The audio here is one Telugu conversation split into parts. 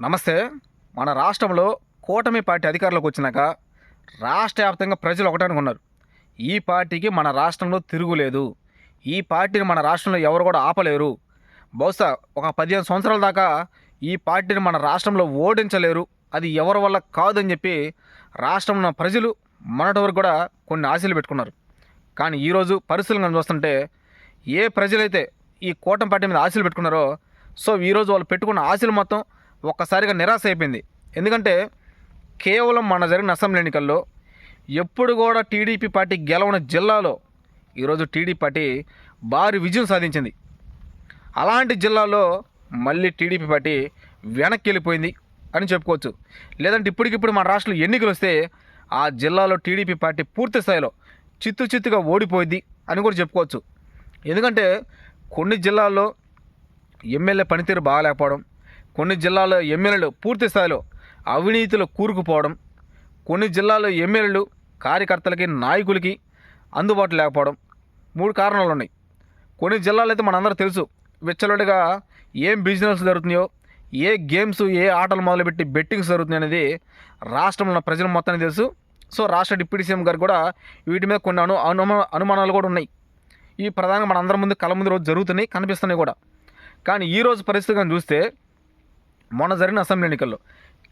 నమస్తే. మన రాష్ట్రంలో కూటమి పార్టీ అధికారంలోకి వచ్చినాక రాష్ట్ర వ్యాప్తంగా ప్రజలు ఒకటే అనుకున్నారు. ఈ పార్టీకి మన రాష్ట్రంలో తిరుగులేదు ఈ పార్టీని మన రాష్ట్రంలో ఎవరు కూడా ఆపలేరు. బహుశా ఒక పదిహేను సంవత్సరాల దాకా ఈ పార్టీని మన రాష్ట్రంలో ఓడించలేరు. అది ఎవరి వల్ల కాదని చెప్పి రాష్ట్రంలో ప్రజలు మొన్నటి వరకు కూడా కొన్ని ఆశలు పెట్టుకున్నారు. కానీ ఈరోజు పరిస్థితులు మనం చూస్తుంటే ఏ ప్రజలైతే ఈ కూటమి పార్టీ మీద ఆశలు పెట్టుకున్నారో సో ఈరోజు వాళ్ళు పెట్టుకున్న ఆశలు మొత్తం ఒక్కసారిగా నిరాశ అయిపోయింది. ఎందుకంటే కేవలం మన జరిగిన అసెంబ్లీ ఎన్నికల్లో ఎప్పుడు కూడా టీడీపీ పార్టీ గెలవని జిల్లాలో ఈరోజు టీడీపీ పార్టీ భారీ విజయం సాధించింది. అలాంటి జిల్లాలో మళ్ళీ టీడీపీ పార్టీ వెనక్కి వెళ్ళిపోయింది అని చెప్పుకోవచ్చు. లేదంటే ఇప్పటికిప్పుడు మన రాష్ట్రంలో ఎన్నికలు వస్తే ఆ జిల్లాలో టీడీపీ పార్టీ పూర్తి స్థాయిలో చిత్తు చిత్తుగా ఓడిపోయింది అని కూడా చెప్పుకోవచ్చు. ఎందుకంటే కొన్ని జిల్లాల్లో ఎమ్మెల్యే పనితీరు బాగాలేకపోవడం కొన్ని జిల్లాలో ఎమ్మెల్యేలు పూర్తి స్థాయిలో అవినీతిలో కూరుకుపోవడం కొన్ని జిల్లాలో ఎమ్మెల్యేలు కార్యకర్తలకి నాయకులకి అందుబాటు లేకపోవడం మూడు కారణాలు ఉన్నాయి. కొన్ని జిల్లాలో అయితే మనందరూ తెలుసు విచ్చలవిడిగా ఏం బిజినెస్ జరుగుతున్నాయో ఏ గేమ్స్ ఏ ఆటలు మొదలుపెట్టి బెట్టింగ్స్ జరుగుతున్నాయి అనేది రాష్ట్రంలో ఉన్న ప్రజలు మొత్తానికి తెలుసు. సో రాష్ట్ర డిప్యూటీ సీఎం గారు కూడా వీటి మీద కొన్ని అను అనుమాన అనుమానాలు కూడా ఉన్నాయి. ఈ ప్రధానంగా మనందరి ముందు కళ్ళ ముందు రోజు జరుగుతున్నాయి కనిపిస్తున్నాయి కూడా. కానీ ఈ రోజు పరిస్థితి కానీ చూస్తే మొన్న జరిగిన అసెంబ్లీ ఎన్నికల్లో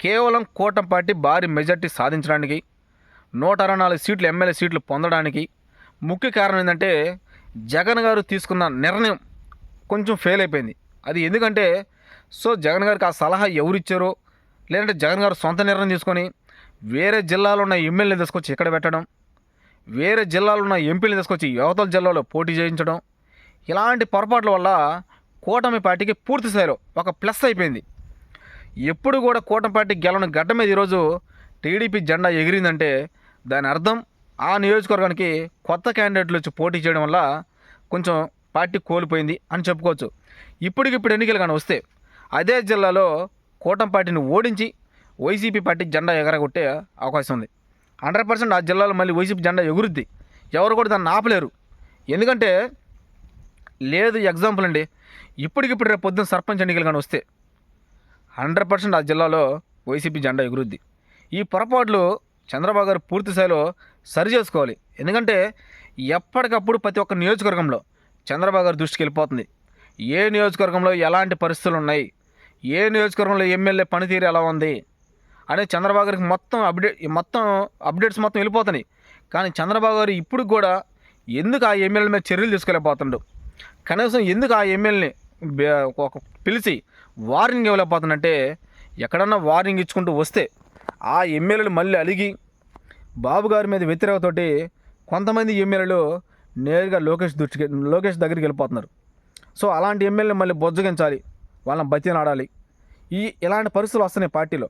కేవలం కూటమి పార్టీ భారీ మెజార్టీ సాధించడానికి నూట అరవై నాలుగు సీట్లు ఎమ్మెల్యే సీట్లు పొందడానికి ముఖ్య కారణం ఏంటంటే జగన్ గారు తీసుకున్న నిర్ణయం కొంచెం ఫెయిల్ అయిపోయింది. అది ఎందుకంటే సో జగన్ గారికి ఆ సలహా ఎవరు ఇచ్చారో లేదంటే జగన్ గారు సొంత నిర్ణయం తీసుకొని వేరే జిల్లాలో ఉన్న ఎమ్మెల్యే తీసుకొచ్చి ఇక్కడ పెట్టడం వేరే జిల్లాలో ఉన్న ఎంపీలు తీసుకొచ్చి యువతల జిల్లాలో పోటీ చేయించడం ఇలాంటి పొరపాట్ల వల్ల కూటమి పార్టీకి పూర్తి స్థాయిలో ఒక ప్లస్ అయిపోయింది. ఎప్పుడు కూడా కూటమిపార్టీ గెలవని గడ్డ మీద ఈరోజు టీడీపీ జెండా ఎగిరిందంటే దాని అర్థం ఆ నియోజకవర్గానికి కొత్త క్యాండిడేట్లు వచ్చి పోటీ చేయడం వల్ల కొంచెం పార్టీ కోల్పోయింది అని చెప్పుకోవచ్చు. ఇప్పటికిప్పుడు ఎన్నికలు కానీ వస్తే అదే జిల్లాలో కూటమి పార్టీని ఓడించి వైసీపీ పార్టీ జెండా ఎగరగొట్టే అవకాశం ఉంది. హండ్రెడ్ పర్సెంట్ ఆ జిల్లాలో మళ్ళీ వైసీపీ జెండా ఎగురుద్ది. ఎవరు కూడా దాన్ని ఆపలేరు. ఎందుకంటే లేదు ఎగ్జాంపుల్ అండి. ఇప్పటికిప్పుడు రేపు పొద్దున్న సర్పంచ్ ఎన్నికలు కానీ వస్తే హండ్రెడ్ పర్సెంట్ ఆ జిల్లాలో వైసీపీ జెండా ఎగురుద్ది. ఈ పొరపాట్లు చంద్రబాబు గారు పూర్తి స్థాయిలో సరి చేసుకోవాలి. ఎందుకంటే ఎప్పటికప్పుడు ప్రతి ఒక్క నియోజకవర్గంలో చంద్రబాబు గారి దృష్టికి వెళ్ళిపోతుంది. ఏ నియోజకవర్గంలో ఎలాంటి పరిస్థితులు ఉన్నాయి? ఏ నియోజకవర్గంలో ఎమ్మెల్యే పనితీరు ఎలా ఉంది? అనే చంద్రబాబు గారికి మొత్తం అప్డేట్ మొత్తం అప్డేట్స్ మొత్తం వెళ్ళిపోతున్నాయి. కానీ చంద్రబాబు గారు ఇప్పుడు కూడా ఎందుకు ఆ ఎమ్మెల్యే మీద చర్యలు తీసుకోలేకపోతుండడు కనీసం ఎందుకు ఆ ఎమ్మెల్యేని ఒక పిలిచి వార్నింగ్ ఇవ్వలేకపోతుందంటే ఎక్కడన్నా వార్నింగ్ ఇచ్చుకుంటూ వస్తే ఆ ఎమ్మెల్యేలు మళ్ళీ అలిగి బాబు గారి మీద వ్యతిరేకతోటి కొంతమంది ఎమ్మెల్యేలు నేరుగా లోకేష్ దృష్టికి లోకేష్ దగ్గరికి వెళ్ళిపోతున్నారు. సో అలాంటి ఎమ్మెల్యే మళ్ళీ బొజ్జగించాలి వాళ్ళని బతిని ఆడాలి ఈ ఇలాంటి పరిస్థితులు వస్తున్నాయి పార్టీలో.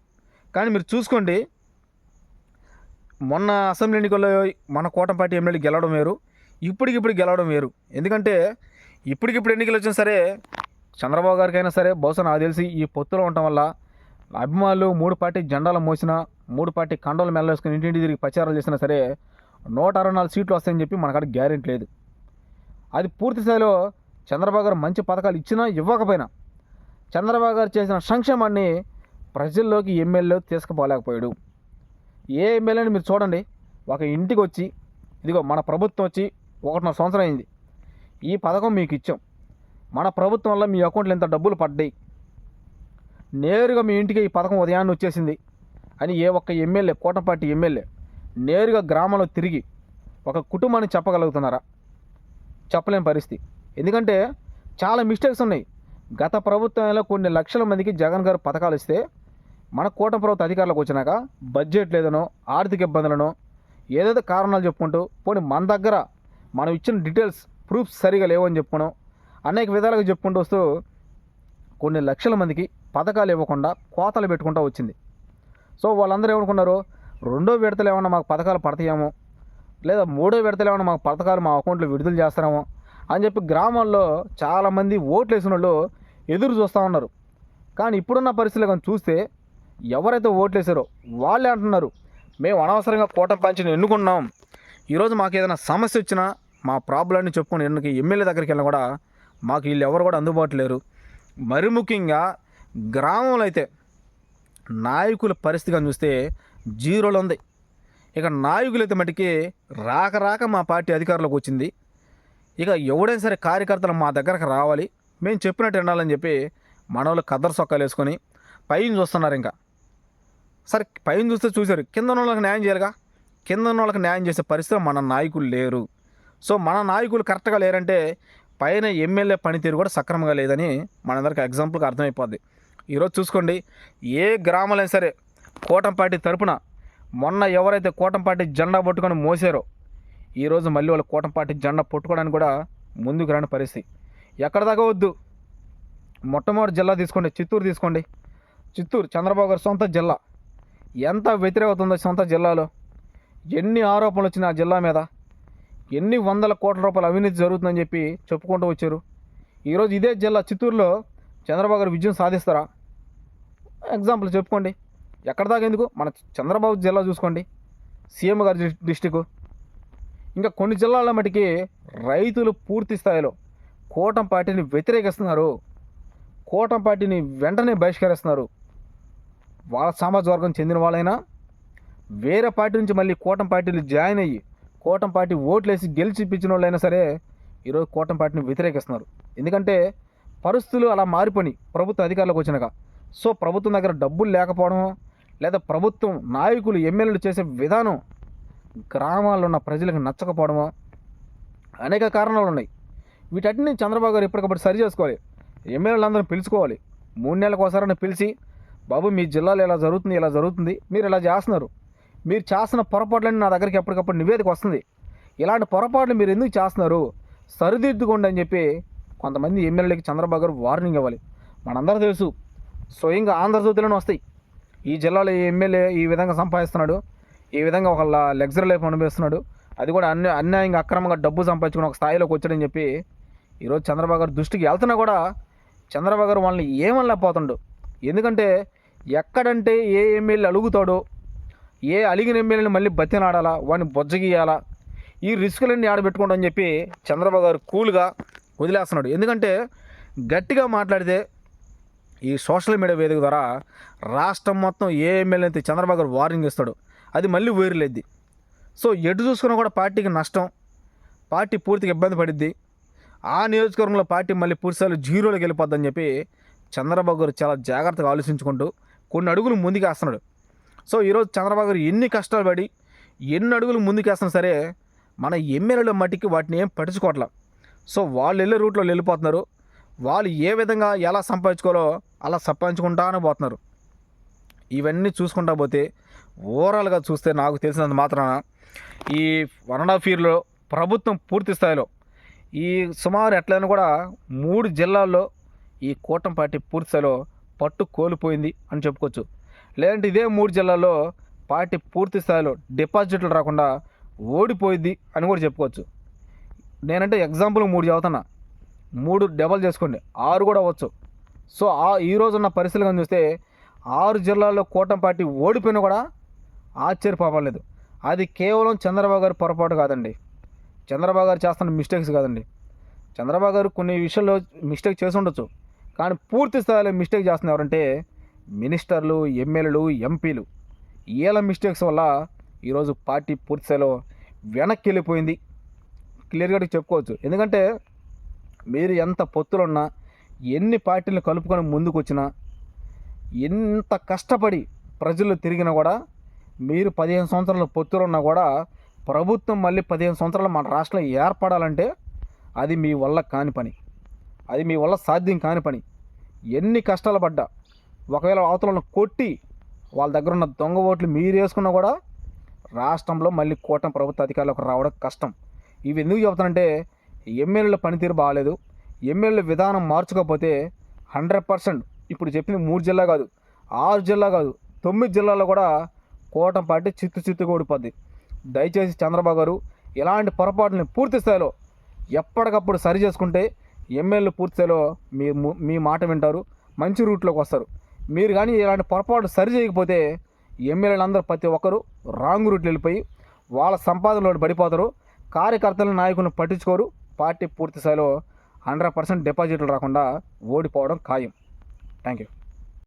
కానీ మీరు చూసుకోండి మొన్న అసెంబ్లీ ఎన్నికల్లో మన కూటమి పార్టీ ఎమ్మెల్యే గెలవడం వేరు ఇప్పటికిప్పుడు గెలవడం వేరు. ఎందుకంటే ఇప్పటికిప్పుడు ఎన్నికలు వచ్చినా సరే చంద్రబాబు గారికైనా సరే బహుశా నాకు తెలిసి ఈ పొత్తులో ఉండటం వల్ల అభిమానులు మూడు పార్టీ జెండాలు మోసినా మూడు పార్టీ కండోలు మెల్లవేసుకుని ఇంటింటి తిరిగి ప్రచారాలు చేసినా సరే నూట అరవై నాలుగు సీట్లు వస్తాయని చెప్పి మనకాడ గ్యారెంటీ లేదు. అది పూర్తి స్థాయిలో చంద్రబాబు గారు మంచి పథకాలు ఇచ్చినా ఇవ్వకపోయినా చంద్రబాబు గారు చేసిన సంక్షేమాన్ని ప్రజల్లోకి ఎమ్మెల్యే తీసుకుపోలేకపోయాడు. ఏ ఎమ్మెల్యేని మీరు చూడండి ఒక ఇంటికి వచ్చి ఇదిగో మన ప్రభుత్వం వచ్చి ఒకటిన్నర సంవత్సరం అయింది. ఈ పథకం మీకు ఇచ్చాం. మన ప్రభుత్వం వల్ల మీ అకౌంట్లో ఇంత డబ్బులు పడ్డాయి. నేరుగా మీ ఇంటికి ఈ పథకం ఉదయాన్నే వచ్చేసింది అని ఏ ఒక్క ఎమ్మెల్యే కోటపాటి ఎమ్మెల్యే నేరుగా గ్రామంలో తిరిగి ఒక కుటుంబాన్ని చెప్పగలుగుతున్నారా? చెప్పలేని పరిస్థితి. ఎందుకంటే చాలా మిస్టేక్స్ ఉన్నాయి. గత ప్రభుత్వంలో కొన్ని లక్షల మందికి జగన్ గారు పథకాలు ఇస్తే మన కూటమి ప్రభుత్వ అధికారులకు వచ్చినాక బడ్జెట్ లేదనో ఆర్థిక ఇబ్బందులనో ఏదేదో కారణాలు చెప్పుకుంటూ పోనీ మన దగ్గర మనం ఇచ్చిన డీటెయిల్స్ ప్రూఫ్స్ సరిగా లేవని చెప్పుకోవడం అనేక విధాలుగా చెప్పుకుంటూ వస్తూ కొన్ని లక్షల మందికి పథకాలు ఇవ్వకుండా కోతలు పెట్టుకుంటూ వచ్చింది. సో వాళ్ళందరూ ఏమనుకున్నారు? రెండో విడతలు ఏమన్నా మాకు పథకాలు పడతాయేమో? లేదా మూడో విడతలు ఏమన్నా మాకు పథకాలు మా అకౌంట్లో విడుదల చేస్తారేమో? అని చెప్పి గ్రామాల్లో చాలామంది ఓట్లు వేసిన వాళ్ళు ఎదురు చూస్తూ ఉన్నారు. కానీ ఇప్పుడున్న పరిస్థితులు కానీ చూస్తే ఎవరైతే ఓట్లు వేసారో వాళ్ళే అంటున్నారు మేము అనవసరంగా కూటమి పంచిని ఎన్నుకున్నాం ఈరోజు మాకు ఏదైనా సమస్య వచ్చినా మా ప్రాబ్లమ్ని చెప్పుకొని ఎన్నుకి ఎమ్మెల్యే దగ్గరికి వెళ్ళినా కూడా మాకు వీళ్ళు ఎవరు కూడా అందుబాటు లేరు మరి ముఖ్యంగా గ్రామంలో అయితే నాయకుల పరిస్థితి కానీ చూస్తే జీరోలో ఉంది. ఇక నాయకులు అయితే మటుకి రాక రాక మా పార్టీ అధికారంలోకి వచ్చింది. ఇక ఎవడైనా సరే కార్యకర్తలు మా దగ్గరకు రావాలి. మేము చెప్పినట్టు వినాలని చెప్పి మనోళ్ళు కదర సొక్కలు వేసుకొని పైన చూస్తున్నారు ఇంకా. సరే పైన చూస్తే చూశారు. కింద ఉన్న వాళ్ళకి న్యాయం చేయాలిగా? కింద ఉన్న వాళ్ళకి న్యాయం చేసే పరిస్థితి మన నాయకులు లేరు. సో మన నాయకులు కరెక్ట్గా లేరంటే పైన ఎమ్మెల్యే పనితీరు కూడా సక్రమంగా లేదని మనందరికి ఎగ్జాంపుల్కి అర్థమైపోద్ది. ఈరోజు చూసుకోండి ఏ గ్రామాలైనా సరే కోటంపాటి తరపున మొన్న ఎవరైతే కోటంపాటి జెండా పట్టుకొని మోసారో ఈరోజు మళ్ళీ వాళ్ళు కోటంపాటి జెండా పట్టుకోవడానికి కూడా ముందుకు రాని పరిస్థితి. ఎక్కడ దాకా వద్దు? మొట్టమొదటి జిల్లా తీసుకోండి చిత్తూరు తీసుకోండి. చిత్తూరు చంద్రబాబు గారి సొంత జిల్లా. ఎంత వ్యతిరేకత ఉందో సొంత జిల్లాలో. ఎన్ని ఆరోపణలు వచ్చినాయి ఆ జిల్లా మీద ఎన్ని వందల కోట్ల రూపాయల అవినీతి జరుగుతుందని చెప్పి చెప్పుకుంటూ వచ్చారు. ఈరోజు ఇదే జిల్లా చిత్తూరులో చంద్రబాబు గారు విజయం సాధిస్తారా? ఎగ్జాంపుల్ చెప్పుకోండి. ఎక్కడ దాకా ఎందుకు? మన చంద్రబాబు జిల్లా చూసుకోండి. సీఎం గారి డిస్టిక్ ఇంకా కొన్ని జిల్లాల మటుకి రైతులు పూర్తి స్థాయిలో కూటం పార్టీని వ్యతిరేకిస్తున్నారు. కూటం పార్టీని వెంటనే బహిష్కరిస్తున్నారు. వాళ్ళ సామాజిక వర్గం చెందిన వాళ్ళైనా వేరే పార్టీ నుంచి మళ్ళీ కూటం పార్టీలు జాయిన్ అయ్యి కూటంపాటి ఓట్లేసి గెలిచిప్పించిన వాళ్ళైనా సరే ఈరోజు కూటంపాటిని వ్యతిరేకిస్తున్నారు. ఎందుకంటే పరిస్థితులు అలా మారిపోయి ప్రభుత్వ అధికారులకు వచ్చినాక. సో ప్రభుత్వం దగ్గర డబ్బులు లేకపోవడం లేదా ప్రభుత్వం నాయకులు ఎమ్మెల్యేలు చేసే విధానం గ్రామాల్లో ఉన్న ప్రజలకు నచ్చకపోవడమో అనేక కారణాలు ఉన్నాయి. వీటన్నిటిని చంద్రబాబు గారు ఎప్పటికప్పుడు సరి చేసుకోవాలి. ఎమ్మెల్యేలందరూ పిలుచుకోవాలి. మూడు నెలలకు ఒకసారి పిలిచి బాబు మీ జిల్లాలో ఇలా జరుగుతుంది ఇలా జరుగుతుంది. మీరు ఇలా చేస్తున్నారు. మీరు చేస్తున్న పొరపాట్లన్నీ నా దగ్గరికి ఎప్పటికప్పుడు నివేదిక వస్తుంది. ఇలాంటి పొరపాట్లు మీరు ఎందుకు చేస్తున్నారు? సరిదిద్దుకోండి అని చెప్పి కొంతమంది ఎమ్మెల్యేలకి చంద్రబాబు గారు వార్నింగ్ ఇవ్వాలి. మనందరూ తెలుసు స్వయంగా ఆంధ్రజ్యోతిలోనే వస్తాయి. ఈ జిల్లాలో ఈ ఎమ్మెల్యే ఈ విధంగా సంపాదిస్తున్నాడు? ఈ విధంగా ఒక లగ్జరీ లైఫ్ అనుభవిస్తున్నాడు? అది కూడా అన్య అన్యాయంగా అక్రమంగా డబ్బు సంపాదించుకుని ఒక స్థాయిలోకి వచ్చాడని చెప్పి ఈరోజు చంద్రబాబు గారు దృష్టికి వెళ్తున్నా కూడా చంద్రబాబు గారు వాళ్ళని ఏమనలేకపోతుండు. ఎందుకంటే ఎక్కడంటే ఏ ఎమ్మెల్యే అడుగుతాడో ఏ అలిగిన ఎమ్మెల్యేని మళ్ళీ బతినాడాలా? వాడిని బొజ్జగియాలా ఈ రిస్కులన్నీ ఆడబెట్టుకోండి అని చెప్పి చంద్రబాబు గారు కూల్గా వదిలేస్తున్నాడు. ఎందుకంటే గట్టిగా మాట్లాడితే ఈ సోషల్ మీడియా వేదిక ద్వారా రాష్ట్రం మొత్తం ఏ ఎమ్మెల్యే అయితే చంద్రబాబు గారు వార్నింగ్ ఇస్తాడు అది మళ్ళీ వేరులేద్ది సో ఎటు చూసుకున్నా కూడా పార్టీకి నష్టం పార్టీ పూర్తిగా ఇబ్బంది పడిద్ది. ఆ నియోజకవర్గంలో పార్టీ మళ్ళీ పూర్తిసార్లు జీరోలోకి వెళ్ళిపోద్దని చెప్పి చంద్రబాబు గారు చాలా జాగ్రత్తగా ఆలోచించుకుంటూ కొన్ని అడుగులు ముందుకు వేస్తున్నాడు. సో ఈరోజు చంద్రబాబు గారు ఎన్ని కష్టాలు పడి ఎన్ని అడుగులు ముందుకు వేస్తున్నా సరే మన ఎమ్మెల్యేల మట్టికి వాటిని ఏం పట్టించుకోవట్లా. సో వాళ్ళు వెళ్ళే రూట్లో వెళ్ళిపోతున్నారు. వాళ్ళు ఏ విధంగా ఎలా సంపాదించుకోవాలో అలా సంపాదించుకుంటానే పోతున్నారు. ఇవన్నీ చూసుకుంటా పోతే ఓవరాల్గా చూస్తే నాకు తెలిసినంత మాత్రాన ఈ వన్ అండ్ హాఫ్ ఇయర్లో ప్రభుత్వం పూర్తి స్థాయిలో ఈ సుమారు ఎట్లయినా కూడా మూడు జిల్లాల్లో ఈ కూటమి పార్టీ పూర్తి స్థాయిలో పట్టు కోల్పోయింది అని చెప్పుకోవచ్చు. లేదంటే ఇదే మూడు జిల్లాల్లో పార్టీ పూర్తి స్థాయిలో డిపాజిట్లు రాకుండా ఓడిపోయింది అని కూడా చెప్పుకోవచ్చు. నేనంటే ఎగ్జాంపుల్ మూడు చదువుతున్నా. మూడు డబల్ చేసుకోండి. ఆరు కూడా అవ్వచ్చు. సో ఆ ఈ ఉన్న పరిస్థితులు కానీ చూస్తే ఆరు జిల్లాల్లో కూటమి పార్టీ ఓడిపోయినా కూడా ఆశ్చర్యపోవలేదు అది కేవలం చంద్రబాబు గారి పొరపాటు కాదండి. చంద్రబాబు గారు చేస్తున్న మిస్టేక్స్ కాదండి. చంద్రబాబు గారు కొన్ని విషయాల్లో మిస్టేక్ చేసి ఉండొచ్చు. కానీ పూర్తి స్థాయిలో మిస్టేక్ చేస్తున్న ఎవరంటే మినిస్టర్లు ఎమ్మెల్యేలు ఎంపీలు. వీళ్ళ మిస్టేక్స్ వల్ల ఈరోజు పార్టీ పూర్తి స్థాయిలో వెనక్కి వెళ్ళిపోయింది క్లియర్గా చెప్పుకోవచ్చు. ఎందుకంటే మీరు ఎంత పొత్తులున్నా ఎన్ని పార్టీలు కలుపుకొని ముందుకు వచ్చినా ఎంత కష్టపడి ప్రజలు తిరిగినా కూడా మీరు పదిహేను సంవత్సరాల పొత్తులు ఉన్నా కూడా ప్రభుత్వం మళ్ళీ పదిహేను సంవత్సరాలు మన రాష్ట్రంలో ఏర్పడాలంటే అది మీ వల్ల కాని పని. అది మీ వల్ల సాధ్యం కాని పని. ఎన్ని కష్టాలు పడ్డా ఒకవేళ అవతలను కొట్టి వాళ్ళ దగ్గర ఉన్న దొంగ ఓట్లు మీరు వేసుకున్నా కూడా రాష్ట్రంలో మళ్ళీ కూటమి ప్రభుత్వ అధికారులకు రావడం కష్టం. ఇవి ఎందుకు చెబుతానంటే ఎమ్మెల్యేల పనితీరు బాగాలేదు. ఎమ్మెల్యేల విధానం మార్చుకోకపోతే హండ్రెడ్ పర్సెంట్ ఇప్పుడు చెప్పింది మూడు జిల్లా కాదు ఆరు జిల్లా కాదు తొమ్మిది జిల్లాల్లో కూడా కూటమి పార్టీ చిత్తు చిత్తుగా ఓడిపోద్ది. దయచేసి చంద్రబాబు గారు ఇలాంటి పొరపాటుని పూర్తి స్థాయిలో ఎప్పటికప్పుడు సరి చేసుకుంటే ఎమ్మెల్యేలు పూర్తి స్థాయిలో మీ మీ మాట వింటారు మంచి రూట్లోకి వస్తారు. మీరు కానీ ఇలాంటి పొరపాటు సరి చేయకపోతే ఎమ్మెల్యేలు అందరూ ప్రతి ఒక్కరు రాంగ్ రూట్లు వెళ్ళిపోయి వాళ్ళ సంపాదనలో పడిపోతారు. కార్యకర్తల నాయకులను పట్టించుకోరు. పార్టీ పూర్తి స్థాయిలో హండ్రెడ్ పర్సెంట్ డిపాజిట్లు రాకుండా ఓడిపోవడం ఖాయం. Thank you